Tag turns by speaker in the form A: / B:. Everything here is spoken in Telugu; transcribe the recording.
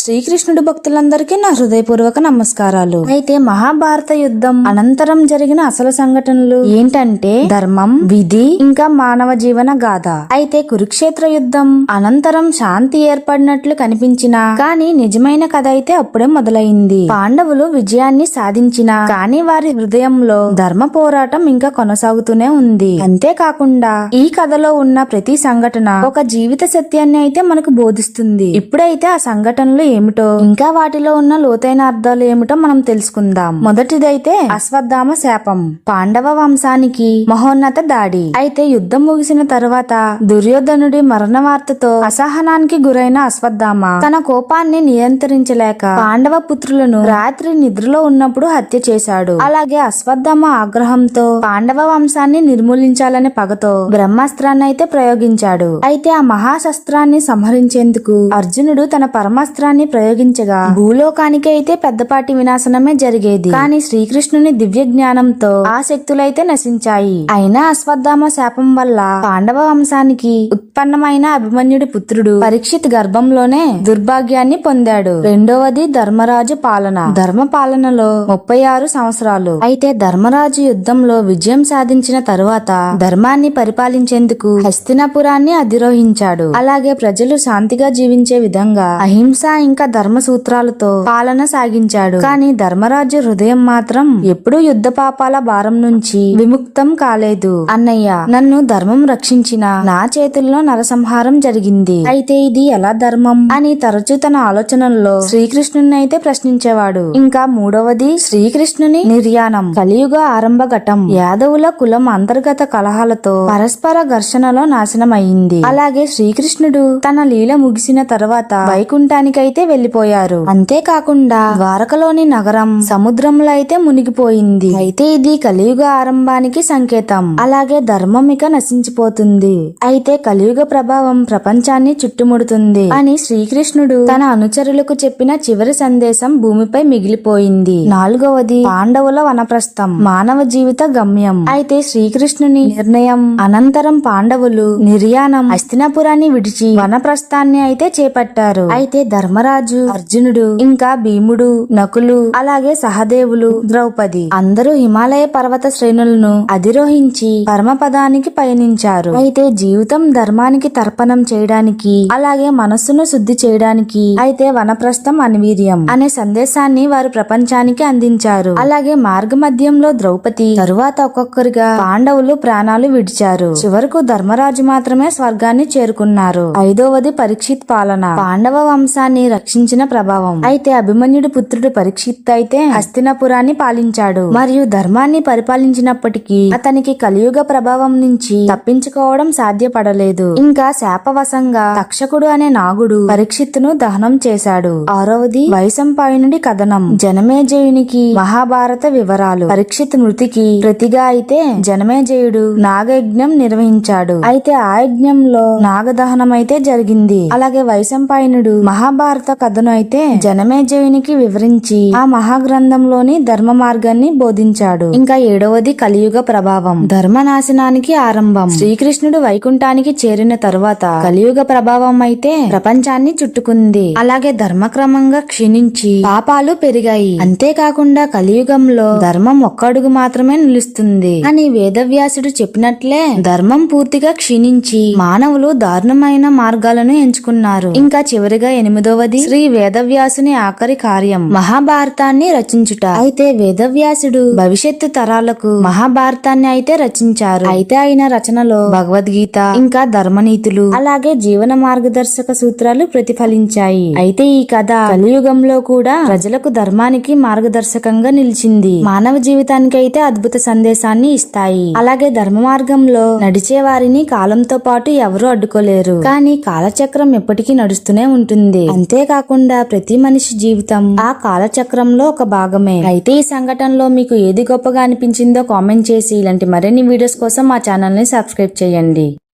A: శ్రీకృష్ణుడి భక్తులందరికీ నా హృదయపూర్వక నమస్కారాలు. అయితే మహాభారత యుద్ధం అనంతరం జరిగిన అసలు సంఘటనలు ఏంటంటే ధర్మం విధి ఇంకా మానవ జీవన గాథ. అయితే కురుక్షేత్ర యుద్ధం అనంతరం శాంతి ఏర్పడినట్లు కనిపించినా కానీ నిజమైన కథ అయితే అప్పుడే మొదలైంది. పాండవులు విజయాన్ని సాధించిన కానీ వారి హృదయంలో ధర్మ పోరాటం ఇంకా కొనసాగుతూనే ఉంది. అంతేకాకుండా ఈ కథలో ఉన్న ప్రతి సంఘటన ఒక జీవిత సత్యాన్ని అయితే మనకు బోధిస్తుంది. ఇప్పుడైతే ఆ సంఘటనలు ఏమిటో? ఇంకా వాటిలో ఉన్న లోతైన అర్థాలు ఏమిటో మనం తెలుసుకుందాం. మొదటిదైతే అశ్వత్థామ శాపం. పాండవ వంశానికి మహోన్నత దాడి. అయితే యుద్ధం ముగిసిన తర్వాత దుర్యోధనుడి మరణ వార్తతో అసహనానికి గురైన అశ్వత్థామ తన కోపాన్ని నియంత్రించలేక పాండవ పుత్రులను రాత్రి నిద్రలో ఉన్నప్పుడు హత్య చేశాడు. అలాగే అశ్వత్థామ ఆగ్రహంతో పాండవ వంశాన్ని నిర్మూలించాలనే పగతో బ్రహ్మాస్త్రాన్ని అయితే ప్రయోగించాడు. అయితే ఆ మహాశస్త్రాన్ని సంహరించేందుకు అర్జునుడు తన పరమాస్త్రాన్ని ప్రయోగించగా భూలోకానికి అయితే పెద్దపాటి వినాశనమే జరిగేది. కానీ శ్రీకృష్ణుని దివ్య జ్ఞానంతో ఆ శక్తులైతే నశించాయి. అయినా అశ్వత్థామ శాపం వల్ల పాండవ వంశానికి ఉత్పన్నమైన అభిమన్యుడి పుత్రుడు పరీక్షిత్ గర్భంలోనే దుర్భాగ్యాన్ని పొందాడు. రెండవది ధర్మరాజు పాలన. ధర్మ పాలనలో ముప్పై ఆరు సంవత్సరాలు. అయితే ధర్మరాజు యుద్ధంలో విజయం సాధించిన తరువాత ధర్మాన్ని పరిపాలించేందుకు హస్తినాపురాన్ని అధిరోహించాడు. అలాగే ప్రజలు శాంతిగా జీవించే విధంగా అహింస ఇంకా ధర్మ సూత్రాలతో పాలన సాగించాడు. కానీ ధర్మరాజు హృదయం మాత్రం ఎప్పుడూ యుద్ధ పాపాల భారం నుంచి విముక్తం కాలేదు. అన్నయ్య నన్ను ధర్మం రక్షించిన నా చేతుల్లో నరసంహారం జరిగింది. అయితే ఇది ఎలా ధర్మం? అని తరచూ తన ఆలోచనల్లో శ్రీకృష్ణుని అయితే ప్రశ్నించేవాడు. ఇంకా మూడవది శ్రీకృష్ణుని నిర్యాణం. కలియుగ ఆరంభ ఘటం యాదవుల కులం అంతర్గత కలహాలతో పరస్పర ఘర్షణలో నాశనమయ్యింది అలాగే శ్రీకృష్ణుడు తన లీల ముగిసిన తర్వాత వైకుంఠానికైతే వెళ్ళిపోయారు అంతేకాకుండా ద్వారకలోని నగరం సముద్రంలో అయితే మునిగిపోయింది. అయితే ఇది కలియుగ ఆరంభానికి సంకేతం. అలాగే ధర్మం ఇక నశించిపోతుంది. అయితే కలియుగ ప్రభావం ప్రపంచాన్ని చుట్టుముడుతుంది అని శ్రీకృష్ణుడు తన అనుచరులకు చెప్పిన చివరి సందేశం భూమిపై మిగిలిపోయింది. నాలుగవది పాండవుల వనప్రస్థం మానవ జీవిత గమ్యం. అయితే శ్రీకృష్ణుని నిర్ణయం అనంతరం పాండవులు నిర్యాణం హస్తినాపురాన్ని విడిచి వనప్రస్థాన్ని అయితే చేపట్టారు. అయితే ధర్మరాజు అర్జునుడు ఇంకా భీముడు నకులు అలాగే సహదేవులు ద్రౌపది అందరూ హిమాలయ పర్వత శ్రేణులను అధిరోహించి పరమపదానికి పయనించారు. అయితే జీవితం ధర్మ ధర్మానికి తర్పణం చేయడానికి అలాగే మనస్సును శుద్ధి చేయడానికి అయితే వనప్రస్థం అనివీర్యం అనే సందేశాన్ని వారు ప్రపంచానికి అందించారు. అలాగే మార్గ మధ్యంలో ద్రౌపది తరువాత ఒక్కొక్కరిగా పాండవులు ప్రాణాలు విడిచారు. చివరకు ధర్మరాజు మాత్రమే స్వర్గాన్ని చేరుకున్నారు. ఐదవది పరీక్షిత్ పాలన. పాండవ వంశాన్ని రక్షించిన ప్రభావం. అయితే అభిమన్యుడి పుత్రుడు పరీక్షిత్ అయితే హస్తినపురాన్ని పాలించాడు. మరియు ధర్మాన్ని పరిపాలించినప్పటికీ అతనికి కలియుగ ప్రభావం నుంచి తప్పించుకోవడం సాధ్యపడలేదు. ఇంకా శాపవశంగా తక్షకుడు అనే నాగుడు పరీక్షిత్తును దహనం చేశాడు. ఆరవది వైశంపాయనుడి కథనం. జనమేజయునికి మహాభారత వివరాలు. పరీక్షిత్ మృతికి ప్రతిగా అయితే జనమేజయుడు నాగయజ్ఞం నిర్వహించాడు. అయితే ఆ యజ్ఞంలో నాగదహనం అయితే జరిగింది. అలాగే వైశంపాయనుడు మహాభారత కథను అయితే జనమేజయునికి వివరించి ఆ మహాగ్రంథంలోని ధర్మ మార్గాన్ని బోధించాడు. ఇంకా ఏడవది కలియుగ ప్రభావం. ధర్మ నాశనానికి ఆరంభం. శ్రీకృష్ణుడు వైకుంఠానికి చేరిన తరువాత కలియుగ ప్రభావం అయితే ప్రపంచాన్ని చుట్టుకుంది. అలాగే ధర్మక్రమంగా క్షీణించి పాపాలు పెరిగాయి. అంతేకాకుండా కలియుగంలో ధర్మం ఒక్కడుగు మాత్రమే నిలుస్తుంది. అని వేదవ్యాసుడు చెప్పినట్లే ధర్మం పూర్తిగా క్షీణించి మానవులు దారుణమైన మార్గాలను ఎంచుకున్నారు. ఇంకా చివరిగా ఎనిమిదవది శ్రీ వేదవ్యాసుని ఆఖరి కార్యం మహాభారతాన్ని రచించుట. అయితే వేదవ్యాసుడు భవిష్యత్తు తరాలకు మహాభారతాన్ని అయితే రచించారు. అయితే ఆయన రచనలో భగవద్గీత ఇంకా ధర్మనీతులు అలాగే జీవన మార్గదర్శక సూత్రాలు ప్రతిఫలించాయి. అయితే ఈ కథ కలియుగంలో కూడా ప్రజలకు ధర్మానికి మార్గదర్శకంగా నిలిచింది. మానవ జీవితానికి అయితే అద్భుత సందేశాన్ని ఇస్తాయి. అలాగే ధర్మ మార్గంలో నడిచే వారిని కాలంతో పాటు ఎవరు అడ్డుకోలేరు. కానీ కాలచక్రం ఎప్పటికీ నడుస్తూనే ఉంటుంది. అంతేకాకుండా ప్రతి మనిషి జీవితం ఆ కాలచక్రంలో ఒక భాగమే. అయితే ఈ సంఘటనలో మీకు ఏది గొప్పగా అనిపించిందో కామెంట్ చేసి ఇలాంటి మరిన్ని వీడియోస్ కోసం మా ఛానల్ని సబ్స్క్రైబ్ చేయండి.